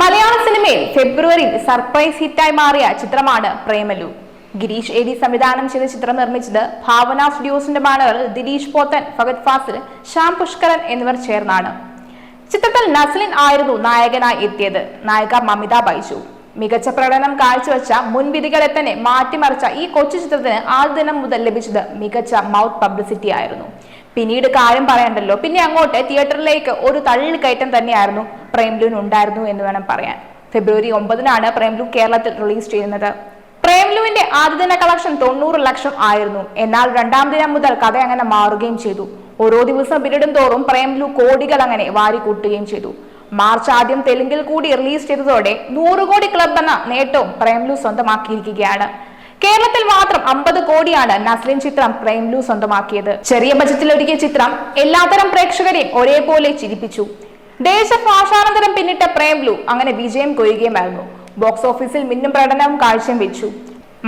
മലയാള സിനിമയിൽ ഫെബ്രുവരി സർപ്രൈസ് ഹിറ്റായി മാറിയ ചിത്രമാണ് പ്രേമലു. ഗിരീഷ് ഏരി സംവിധാനം ചെയ്ത ചിത്രം നിർമ്മിച്ചത് ഭാവന സ്റ്റുഡിയോസിന്റെ ബാനറിൽ ദിലീഷ് പോത്തൻ ഫഗത് ഫാസിൽ ശ്യാം പുഷ്കരൻ എന്നിവർ ചേർന്നാണ്. ചിത്രത്തിൽ നസ്ലിൻ ആയിരുന്നു നായകനായി എത്തിയത്. നായിക മമിത ബൈജു. മികച്ച പ്രകടനം കാഴ്ചവെച്ച മുൻവിധികളെ തന്നെ മാറ്റിമറിച്ച ഈ കൊച്ചു ചിത്രത്തിന് ആദ്യ ദിനം മുതൽ ലഭിച്ചത് മികച്ച മൗത്ത് പബ്ലിസിറ്റി ആയിരുന്നു. പിന്നീട് കാര്യം പറയണ്ടല്ലോ. പിന്നെ അങ്ങോട്ട് തിയേറ്ററിലേക്ക് ഒരു തള്ളിക്കയറ്റം തന്നെയായിരുന്നു പ്രേംലുവിന് ഉണ്ടായിരുന്നു എന്ന് വേണം പറയാൻ. ഫെബ്രുവരി ഒമ്പതിനാണ് പ്രേംലു കേരളത്തിൽ റിലീസ് ചെയ്യുന്നത്. പ്രേംലുവിന്റെ ആദ്യ ദിന കളക്ഷൻ തൊണ്ണൂറ് ലക്ഷം ആയിരുന്നു. എന്നാൽ രണ്ടാം ദിനം മുതൽ കഥ അങ്ങനെ മാറുകയും ചെയ്തു. ഓരോ ദിവസം പിന്നിടും തോറും പ്രേംലു കോടികൾ അങ്ങനെ വാരിക്കൂട്ടുകയും ചെയ്തു. മാർച്ച് ആദ്യം തെലുങ്കിൽ കൂടി റിലീസ് ചെയ്തതോടെ നൂറ് കോടി ക്ലബ് എന്ന നേട്ടവും പ്രേംലു സ്വന്തമാക്കിയിരിക്കുകയാണ്. കേരളത്തിൽ മാത്രം അമ്പത് കോടിയാണ് നസ്ലിൻ ചിത്രം പ്രേംലു സ്വന്തമാക്കിയത്. ചെറിയ ബജറ്റിൽ ഒരുക്കിയ ചിത്രം എല്ലാത്തരം പ്രേക്ഷകരെയും ഒരേപോലെ ചിരിപ്പിച്ചു. ദേശഭാഷാനന്തരം പിന്നിട്ട പ്രേം പ്രേംലു അങ്ങനെ വിജയം കൊയ്യുകയുമായിരുന്നു. ബോക്സ് ഓഫീസിൽ മിന്നും പ്രകടനവും കാഴ്ചയും വെച്ചു.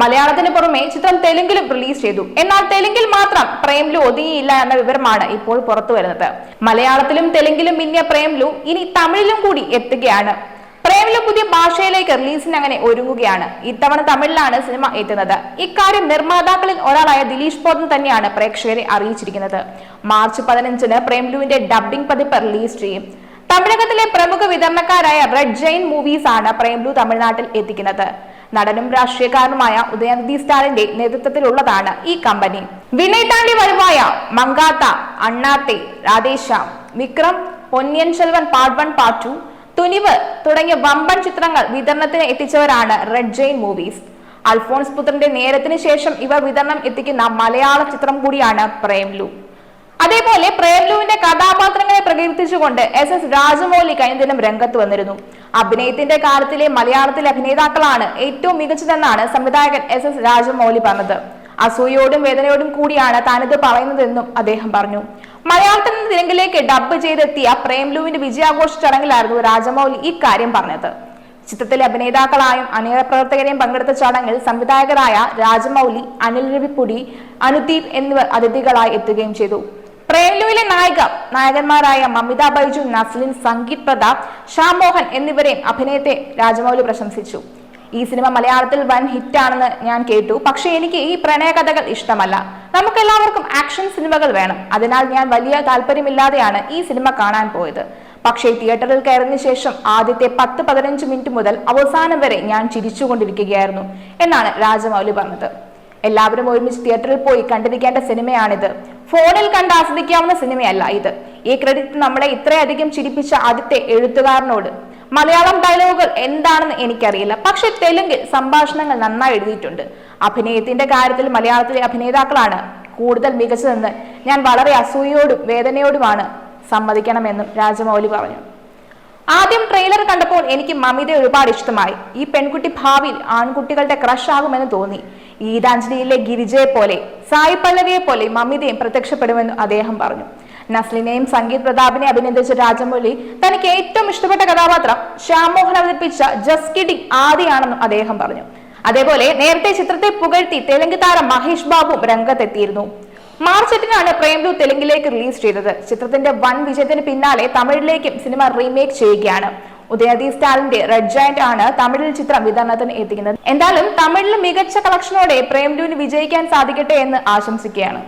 മലയാളത്തിന് പുറമെ ചിത്രം തെലുങ്കിലും റിലീസ് ചെയ്തു. എന്നാൽ തെലുങ്കിൽ മാത്രം പ്രേംലു ഒതുങ്ങിയില്ല എന്ന വിവരമാണ് ഇപ്പോൾ പുറത്തു വരുന്നത് മലയാളത്തിലും തെലുങ്കിലും മിന്നിയ പ്രേംലു ഇനി തമിഴിലും കൂടി എത്തുകയാണ്. പ്രേംലു പുതിയ ഭാഷയിലേക്ക് റിലീസിന് അങ്ങനെ ഒരുങ്ങുകയാണ്. ഇത്തവണ തമിഴിലാണ് സിനിമ എത്തുന്നത്. ഇക്കാര്യം നിർമ്മാതാക്കളിൽ ഒരാളായ ദിലീഷ് പോത്തൻ തന്നെയാണ് പ്രേക്ഷകരെ അറിയിച്ചിരിക്കുന്നത്. മാർച്ച് പതിനഞ്ചിന് പ്രേംലുവിന്റെ ഡബ്ബിംഗ് പതിപ്പ് റിലീസ് ചെയ്യും. തമിഴകത്തിലെ പ്രമുഖ വിതരണക്കാരായ റെഡ് ജെയിൻ മൂവീസ് ആണ് പ്രേംലു തമിഴ്നാട്ടിൽ എത്തിക്കുന്നത്. നടനും രാഷ്ട്രീയക്കാരനുമായ ഉദയനിധി സ്റ്റാലിന്റെ നേതൃത്വത്തിലുള്ളതാണ് ഈ company. Vinnaithaandi Varuvaayaa Mankatha Annaatthe Radheshyam Vikram Ponniyin Selvan part one part two Thunivu തുടങ്ങിയ വമ്പൻ ചിത്രങ്ങൾ വിതരണത്തിന് എത്തിച്ചവരാണ് റെഡ് ജെയിൻ മൂവീസ് അൽഫോൺസ് പുത്രന്റെ നേരത്തിന് ശേഷം ഇവർ വിതരണം എത്തിക്കുന്ന മലയാള ചിത്രം കൂടിയാണ് പ്രേംലു. അതേപോലെ പ്രേംലുവിന്റെ കഥാപാത്രങ്ങളെ പ്രകീർത്തിച്ചുകൊണ്ട് എസ് എസ് രാജമൗലി കഴിഞ്ഞ രംഗത്ത് വന്നിരുന്നു. അഭിനയത്തിന്റെ കാലത്തിലെ മലയാളത്തിലെ അഭിനേതാക്കളാണ് ഏറ്റവും മികച്ചതെന്നാണ് സംവിധായകൻ എസ് എസ് രാജമൗലി പറഞ്ഞത്. അസൂയോടും വേദനയോടും കൂടിയാണ് താനിത് പറയുന്നതെന്നും അദ്ദേഹം പറഞ്ഞു. മലയാളത്തിൽ നിന്ന് തെലുങ്കിലേക്ക് ഡബ് ചെയ്തെത്തിയ പ്രേംലുവിന്റെ വിജയാഘോഷ ചടങ്ങിലായിരുന്നു രാജമൗലി ഇക്കാര്യം പറഞ്ഞത്. ചിത്രത്തിലെ അഭിനേതാക്കളായും അണിയറ പ്രവർത്തകരെയും പങ്കെടുത്ത ചടങ്ങിൽ സംവിധായകരായ രാജമൗലി അനിൽ രവിപ്പുടി അനുദീപ് എന്നിവർ അതിഥികളായി എത്തുകയും ചെയ്തു. പ്രേംലുവിലെ നായിക നായകന്മാരായ മമിത ബൈജു നസ്ലിൻ സംഗീത് പ്രതാപ് ഷാം മോഹൻ എന്നിവരെയും അഭിനയത്തെ രാജമൗലി പ്രശംസിച്ചു. ഈ സിനിമ മലയാളത്തിൽ വൻ ഹിറ്റാണെന്ന് ഞാൻ കേട്ടു. പക്ഷേ എനിക്ക് ഈ പ്രണയകഥകൾ ഇഷ്ടമല്ല. നമുക്കെല്ലാവർക്കും ആക്ഷൻ സിനിമകൾ വേണം. അതിനാൽ ഞാൻ വലിയ താല്പര്യമില്ലാതെയാണ് ഈ സിനിമ കാണാൻ പോയത്. പക്ഷേ തിയേറ്ററിൽ കയറിയതിനു ശേഷം ആദ്യത്തെ പത്ത് പതിനഞ്ച് മിനിറ്റ് മുതൽ അവസാനം വരെ ഞാൻ ചിരിച്ചുകൊണ്ടിരിക്കുകയായിരുന്നു എന്നാണ് രാജമൗലി പറഞ്ഞത്. എല്ലാവരും ഒരുമിച്ച് തിയേറ്ററിൽ പോയി കണ്ടിരിക്കേണ്ട സിനിമയാണിത് ഫോണിൽ കണ്ട് ആസ്വദിക്കാവുന്ന സിനിമയല്ല ഇത്. ഈ ക്രെഡിറ്റ് നമ്മളെ ഇത്രയധികം ചിരിപ്പിച്ച ആദ്യത്തെ എഴുത്തുകാരനോട്. മലയാളം ഡയലോഗുകൾ എന്താണെന്ന് എനിക്കറിയില്ല. പക്ഷെ തെലുങ്കിൽ സംഭാഷണങ്ങൾ നന്നായി എഴുതിയിട്ടുണ്ട്. അഭിനയത്തിന്റെ കാര്യത്തിൽ മലയാളത്തിലെ അഭിനേതാക്കളാണ് കൂടുതൽ മികച്ചതെന്ന് ഞാൻ വളരെ അസൂയയോടും വേദനയോടുമാണ് സമ്മതിക്കണമെന്നും രാജമൗലി പറഞ്ഞു. ആദ്യം ട്രെയിലർ കണ്ടപ്പോൾ എനിക്ക് മമിത ഒരുപാട് ഇഷ്ടമായി. ഈ പെൺകുട്ടി ഭാവിയിൽ ആൺകുട്ടികളുടെ ക്രഷ് ആകുമെന്ന് തോന്നി. ഗീതാഞ്ജലിയിലെ ഗിരിജയെ പോലെ സായി പല്ലവിയെ പോലെ മമിതയും പ്രത്യക്ഷപ്പെടുമെന്ന് അദ്ദേഹം പറഞ്ഞു. നസ്ലിനെയും സംഗീത് പ്രതാപിനെ അഭിനന്ദിച്ച രാജമൗലി തനിക്ക് ഏറ്റവും ഇഷ്ടപ്പെട്ട കഥാപാത്രം ശ്യാമോഹൻ അവതരിപ്പിച്ച ജസ്കിഡി ആദിയാണെന്നും അദ്ദേഹം പറഞ്ഞു. അതേപോലെ നേരത്തെ ചിത്രത്തെ പുകഴ്ത്തി തെലുങ്ക് താരം മഹേഷ് ബാബുവും രംഗത്തെത്തിയിരുന്നു. മാർച്ച് എട്ടിനാണ് പ്രേംലു തെലുങ്കിലേക്ക് റിലീസ് ചെയ്തത്. ചിത്രത്തിന്റെ വൻ വിജയത്തിന് പിന്നാലെ തമിഴിലേക്കും സിനിമ റീമേക്ക് ചെയ്യുകയാണ്. ഉദയാദി സ്റ്റാലിന്റെ റെഡ് ജയന്റ് ആണ് തമിഴിൽ ചിത്രം വിതരണത്തിന് എത്തിക്കുന്നത്. എന്തായാലും തമിഴിൽ മികച്ച കളക്ഷനോടെ പ്രേംലുവിന് വിജയിക്കാൻ സാധിക്കട്ടെ എന്ന് ആശംസിക്കുകയാണ്.